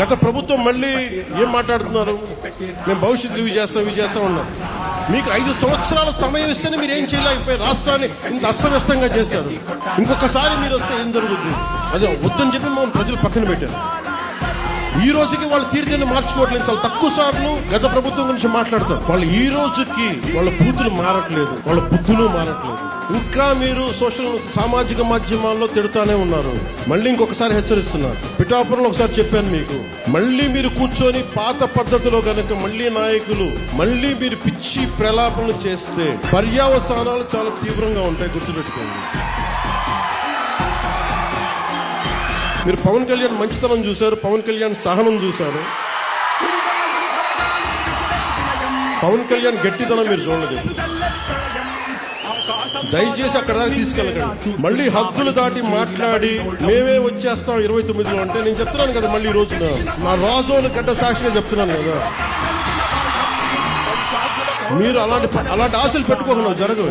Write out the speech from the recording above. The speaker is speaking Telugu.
గత ప్రభుత్వం మళ్ళీ ఏం మాట్లాడుతున్నారు? మేము భవిష్యత్తు ఇవి చేస్తాం ఇవి చేస్తాం ఉన్నారు మీకు ఐదు సంవత్సరాల సమయం ఇస్తేనే మీరు ఏం చేయలేకపోయి రాష్ట్రాన్ని ఇంత అస్తవ్యస్తంగా చేశారు. ఇంకొకసారి మీరు వస్తే ఏం జరుగుతుంది? అదే వద్దని చెప్పి మనం ప్రజలు పక్కన పెట్టారు. ఈ రోజుకి వాళ్ళ తీర్థాన్ని మార్చుకోవట్లేదు. చాలా తక్కువ సార్లు గత ప్రభుత్వం గురించి మాట్లాడతారు. వాళ్ళు ఈ రోజుకి వాళ్ళ బూతులు మారట్లేదు. వాళ్ళ బుద్ధులు మారట్లేదు. ఇంకా మీరు సోషల్ సామాజిక మాధ్యమాల్లో తిడుతానే ఉన్నారు. మళ్ళీ ఇంకొకసారి హెచ్చరిస్తున్నారు. పిఠాపురంలో ఒకసారి చెప్పాను మీకు. మళ్ళీ మీరు కూర్చొని పాత పద్ధతిలో కనుక మళ్ళీ నాయకులు మళ్ళీ మీరు పిచ్చి ప్రలాపనలు చేస్తే పర్యావసానాలు చాలా తీవ్రంగా ఉంటాయి. గుర్తుపెట్టుకోండి. మీరు పవన్ కళ్యాణ్ మంచితనం చూశారు పవన్ కళ్యాణ్ సహనం చూశారు. పవన్ కళ్యాణ్ గట్టితనం మీరు చూడలేదు. దయచేసి అక్కడ దాకా తీసుకెళ్ళకండి. మళ్ళీ హద్దులు దాటి మాట్లాడి మేమే వచ్చేస్తాం ఇరవై తొమ్మిదిలో అంటే నేను చెప్తున్నాను కదా మళ్ళీ ఈ రోజున. నా రాజోలు గడ్డ సాక్షిగా చెప్తున్నాను కదా. మీరు అలాంటి అలాంటి ఆశలు పెట్టుకోకుండా జరగదు.